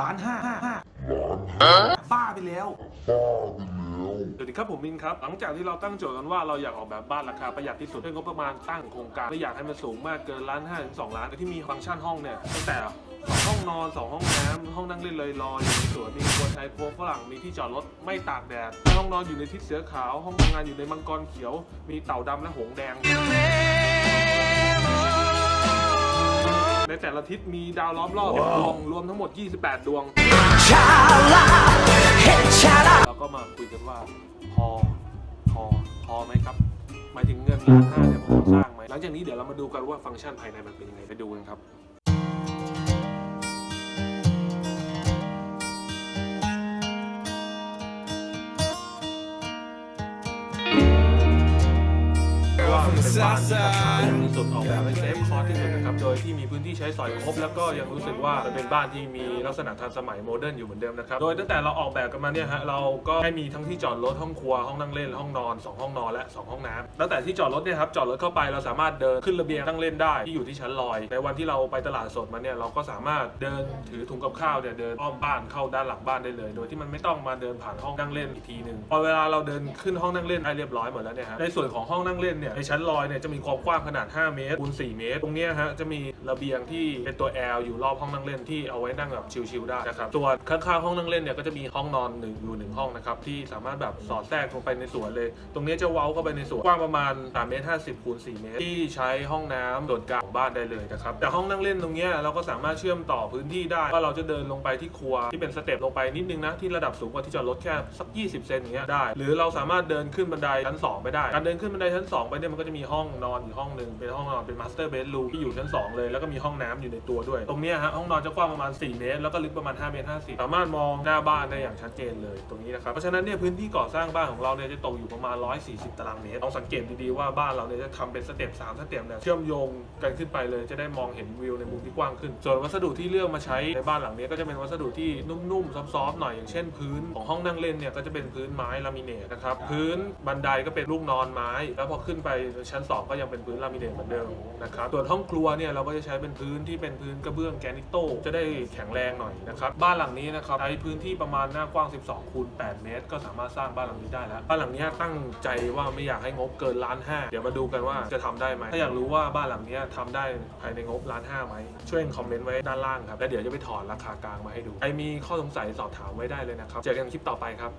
ล้านห้าบ้าไปแล้วสวัสดีครับผมมินครับ หลังจากที่เราตั้งโจทย์กันว่าเราอยากออกแบบบ้านราคาประหยัดที่สุดด้วยงบประมาณตั้งโครงการไม่อยากให้มันสูงมากเกินล้านห้าถึงสองล้านที่มีฟังก์ชันห้องเนี่ยตั้งแต่สองห้องนอนสองห้องน้ำห้องนั่งเล่นลอยลอยอยู่ในสวนมีครัวไทยครัวฝรั่งมีที่จอดรถไม่ตากแดดห้องนอนอยู่ในทิศเสือขาว ห้องทำงานอยู่ในมังกรเขียว มีเต่าดำและหงส์แดงใน แต่ละทิศมีดาวล้อมรอบดวงรวมทั้งหมด 28 ดวงเราก็มาคุยกันว่าพอพอพอไหมครับหมายถึงเงินล้านห้าเนี่ยพอสร้างไหมหลังจากนี้เดี๋ยวเรามาดูกันว่าฟังก์ชันภายในมันเป็นยังไงไปดูกันครับ ว่าเป็นบ้านที่ราคาถูกที่สุดออกแบบให้เซฟคอสที่สุดนะครับโดยที่มีพื้นที่ใช้สอยครบ แล้วก็ยังรู้สึกว่ามันเป็นบ้านที่มีลักษณะทันสมัยโมเดิร์นอยู่เหมือนเดิมนะครับโดยตั้งแต่เราออกแบบกันมาเนี่ยฮะเราก็ให้มีทั้งที่จอดรถห้องครัวห้องนั่งเล่นห้องนอน2ห้องนอนและ2ห้องน้ำตั้งแต่ที่จอดรถเนี่ยครับจอดรถเข้าไปเราสามารถเดินขึ้นระเบียงนั่งเล่นได้ที่อยู่ที่ชั้นลอย ในวันที่เราไปตลาดสดมาเนี่ยเราก็สามารถเดินถือถุงกับข้าวเนี่ยเดินอ้อมบ้านเข้าด้านหลังบ้านได้เลย โดยที่มันไม่ต้องมาเดินผ่านห้องนั่งเล่นอีกทีหนึ่งพอเวลาเราเดินขึ้นห้องนั่งเล่นได้เรียบร้อยหมดแล้วเนี่ยฮะในส่วนของห้องนั่งเล่นเนี่ยในชั้นั้นลอยเนี่ยจะมีความกว้างขนาด 5 เมตรคูณ4เมตร ตรงนี้ฮะจะมีระเบียงที่เป็นตัว L อยู่รอบห้องนั่งเล่นที่เอาไว้นั่งแบบชิลๆได้นะครับส่วนข้างๆห้องนั่งเล่นเนี่ยก็จะมีห้องนอนหนึ่งอยู่หนึ่งห้องนะครับที่สามารถแบบสอดแทรกลงไปในสวนเลย ตรงนี้จะเว้าเข้าไปในสวนกว้างประมาณ3เมตร50คูณ4เมตร ที่ใช้ห้องน้ำส่วนกลางของบ้านได้เลยนะครับแต่ห้องนั่งเล่นตรงนี้เราก็สามารถเชื่อมต่อพื้นที่ได้ว่าเราจะเดินลงไปที่ครัวที่เป็นสเต็ปลงไปนิดนึงนะที่ระดับสูงกว่าที่จอดรถแค่สัก 20 เซนอย่างเงี้ยได้ หรือเราสามารถเดินขึ้นบันไดชั้น 2 ไปได้ การเดินขึ้นบันไดชั้น 2 ไปเนี่ยมันก็จะมีห้องนอนอยู่ห้องหนึ่งเป็นห้องนอนเป็นมาสเตอร์เบดรูมที่อยู่ชั้น 2 เลย แล้วก็มีห้องน้ำอยู่ในตัวด้วย ตรงนี้ฮะห้องนอนจะกว้างประมาณ 4 เมตร แล้วก็ลึกประมาณ 5 เมตร 50 สามารถมองหน้าบ้านได้อย่างชัดเจนเลยตรงนี้นะครับ เพราะฉะนั้นเนี่ยพื้นที่ก่อสร้างบ้านของเราเนี่ยจะตกอยู่ประมาณ 140 ตารางเมตรลองสังเกตดีๆว่าบ้านเราเนี่ยจะทำเป็นสเต็ป3สเต็ปเนี่ยเชื่อมโยงกันขึ้นไปเลยจะได้มองเห็นวิวในมุมที่กว้างขึ้น ส่วนวัสดุที่เลือกมาใช้ในบ้านหลังนี้ก็จะเป็นวัสดุที่นุ่มๆซอฟๆหน่อยอย่างเช่น พื้นของห้องนั่งเล่นเนี่ยก็จะเป็นพื้นไม้ลามิเนตนะครับพื้นบันไดก็เป็นลูกนอนไม้ แล้วพอขึ้นไปชั้น 2 ก็ยังเป็นพื้นลามิเนตเหมือนเดิมนะครับส่วนห้องครัวเนี่ยเราก็จะใช้เป็นพื้นที่เป็นพื้นกระเบื้องแกนิโต้จะได้แข็งแรงหน่อยนะครับบ้านหลังนี้นะครับใช้พื้นที่ประมาณหน้ากว้าง 12คูณ8เมตร ก็สามารถสร้างบ้านหลังนี้ได้แล้วบ้านหลังนี้ตั้งใจว่าไม่อยากให้งบเกินล้านห้าเดี๋ยวมาดูกันว่าจะทำได้ไหมถ้าอยากรู้ว่าบ้านหลังนี้ทำได้ภายในงบล้านห้าไหมช่วยคอมเมนต์ไว้ด้านล่างครับแล้วเดี๋ยวจะไปถอนราคากลางมาให้ดูใครมีข้อสงสัยสอบถามไว้ได้เลยนะครับเจอกันคลิปต่อไปครับ